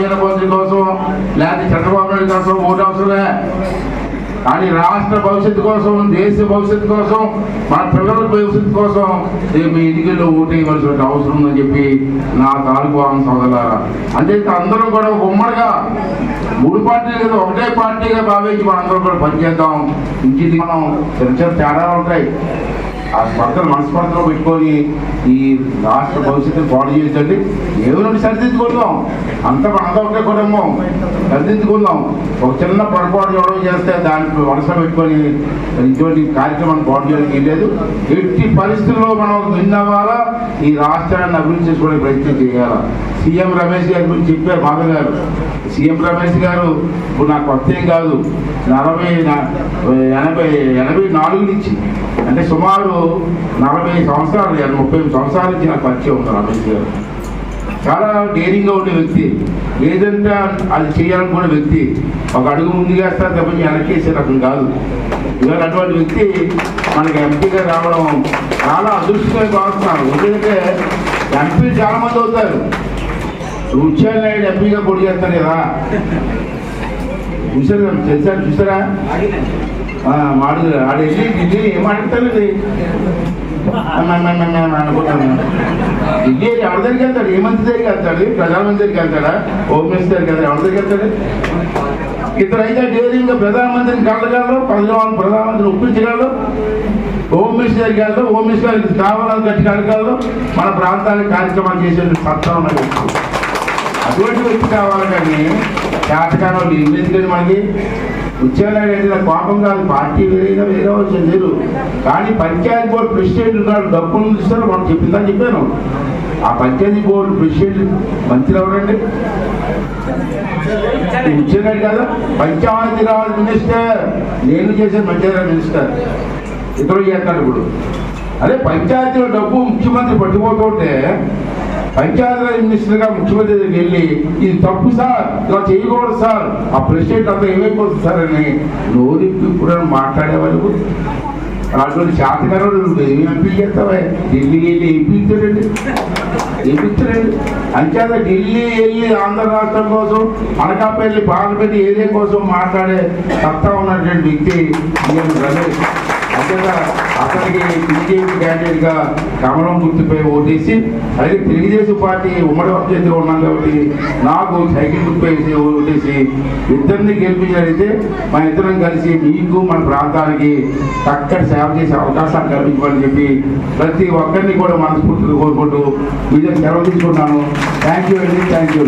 లేకపోతే చంద్రబాబు నాయుడు కోసం ఓటు అవసరమే. కానీ రాష్ట్ర భవిష్యత్తు కోసం దేశ భవిష్యత్తు కోసం మన పిల్లల భవిష్యత్తు కోసం మీ ఎన్నికల్లో ఓటేయవలసిన అవసరం ఉందని చెప్పి నా తాలూకు సోదరులారా. అంటే అందరం కూడా ఉమ్మడిగా మూడు పార్టీలు కదా ఒకటే పార్టీగా భావించి మనందరం కూడా పనిచేద్దాం. ఇంటిది మనం చిన్న చిన్న తేడాలు ఉంటాయి. ఆ స్పర్ధలు మనస్పర్ధలో పెట్టుకొని ఈ రాష్ట్ర భవిష్యత్తును పాడు చేయండి ఏమైనా సరిదిద్దుకుందాం. అంత మనతో ఒకటే కుటుంబం సరిదిద్దుకుందాం. ఒక చిన్న పొరపాటు ఎవడో చేస్తే దానికి మనసులో పెట్టుకొని ఇటువంటి కార్యక్రమాన్ని పాటు చేయడానికి లేదు. ఎట్టి పరిస్థితుల్లో మనం విన్నవాలా ఈ రాష్ట్రాన్ని అభివృద్ధి చేసుకోవడానికి ప్రయత్నం చేయాలా? సీఎం రమేష్ గారి గురించి చెప్పారు మాధవ్ గారు. సీఎం రమేష్ గారు ఇప్పుడు నాకు కొత్త ఏం కాదు. నలభై ఎనభై ఎనభై నాలుగు నుంచి అంటే సుమారు నలభై సంవత్సరాలు ఎనభై ముప్పై సంవత్సరాల నుంచి నాకు పరిచయం ఉంది రమేష్ గారు. చాలా డేరింగ్గా ఉండే వ్యక్తి. ఏదంటే అది చేయాలనుకునే వ్యక్తి. ఒక అడుగు ముందు వేస్తారు తప్పని వెనక్కి రకం కాదు. ఇవాళ అటువంటి వ్యక్తి మనకి ఎంపీగా రావడం చాలా అదృష్టంగా భావిస్తున్నాను ఎందుకంటే ఎంపీలు చాలా మంది అవుతారు. రుచాల్ నాయుడు ఎంపీగా పొడి చేస్తారు కదా. చూసారు చేశారు? చూసారా మాడు ఆడ వెళ్ళి ఢిల్లీ ఏం అడుగుతారు అనుకుంటాను. ఢిల్లీ ఎవరి దగ్గరికి వెళ్తాడు? ఏ మంత్రి దగ్గరికి వెళ్తాడు ప్రధానమంత్రి దగ్గరికి వెళ్తాడా? హోమ్ మినిస్టర్ దగ్గరికి వెళ్తాడు? ఎవరి దగ్గరికి వెళ్తాడు? ఇతరు అయితే డైరీగా ప్రధానమంత్రిని కలగలరు ప్రధాన ప్రధానమంత్రిని ఒప్పించగలరు. హోమ్ మినిస్టర్ దగ్గరికి వెళ్తారు హోమ్ మినిస్టర్ స్థావరాలు కట్టి కలగలరు. మన ప్రాంతానికి కార్యక్రమాలు చేసే సత్తా ఉన్న వ్యక్తి అటువంటి వ్యక్తి కావాలి కానీ శాతకాలం వాళ్ళు ఎందుకంటే మనకి ఉద్యోగాలు అంటే కోపం కాదు. పార్టీ వేరేగా వేరే వచ్చి లేదు. కానీ పంచాయతీ బోర్డు ప్రెసిడెంట్ ఉన్నాడు. డబ్బులు ఇస్తారు మనం చెప్పిందని చెప్పాను. ఆ పంచాయతీ బోర్డు ప్రెసిడెంట్ మంత్రి ఎవరండి? ఉద్యోగాలు కదా? పంచాయతీ రాజ్ మినిస్టర్. నేను చేసే పంచాయతీ మినిస్టర్. ఇతరులు చేస్తాడు ఇప్పుడు. అదే పంచాయతీలో డబ్బు ముఖ్యమంత్రి పట్టుకుపోతుంటే పంచాయతీరాజ్ మినిస్టర్గా ముఖ్యమంత్రి దగ్గరికి వెళ్ళి ఇది తప్పు సార్ ఇలా చేయకూడదు సార్ ఆ ప్రెసిడెంట్ అంతా ఏమైపోతుంది సార్ అని నోరిప్పి ఇప్పుడు మాట్లాడేవాళ్ళు అటువంటి శాతకరుడు ఏమి ఎంపీ చేస్తావా ఢిల్లీ వెళ్ళి ఏం పీకుతాడండి అంచేత ఢిల్లీ వెళ్ళి ఆంధ్ర రాష్ట్రం కోసం అనకాపల్లి పార్లమెంట్ ఏరియా కోసం మాట్లాడే సత్తా ఉన్నటువంటి వ్యక్తి రమేష్. ముఖ్యంగా అతనికి బీజేపీ క్యాండిడేట్గా కమలం గుర్తుపై ఓటేసి అలాగే తెలుగుదేశం పార్టీ ఉమ్మడి అభ్యర్థిగా ఉన్నాం కాబట్టి నాకు సైకిల్ గుర్తుపై ఓటేసి ఇద్దరిని గెలిపించినట్లయితే మన ఇద్దరం కలిసి మీకు మన ప్రాంతానికి చక్కటి సేవ చేసే అవకాశాలు కల్పించమని చెప్పి ప్రతి ఒక్కరిని కూడా మనస్ఫూర్తిగా కోరుకుంటూ మీ సెలవు తీసుకుంటాను థ్యాంక్ యూ అండి థ్యాంక్ యూ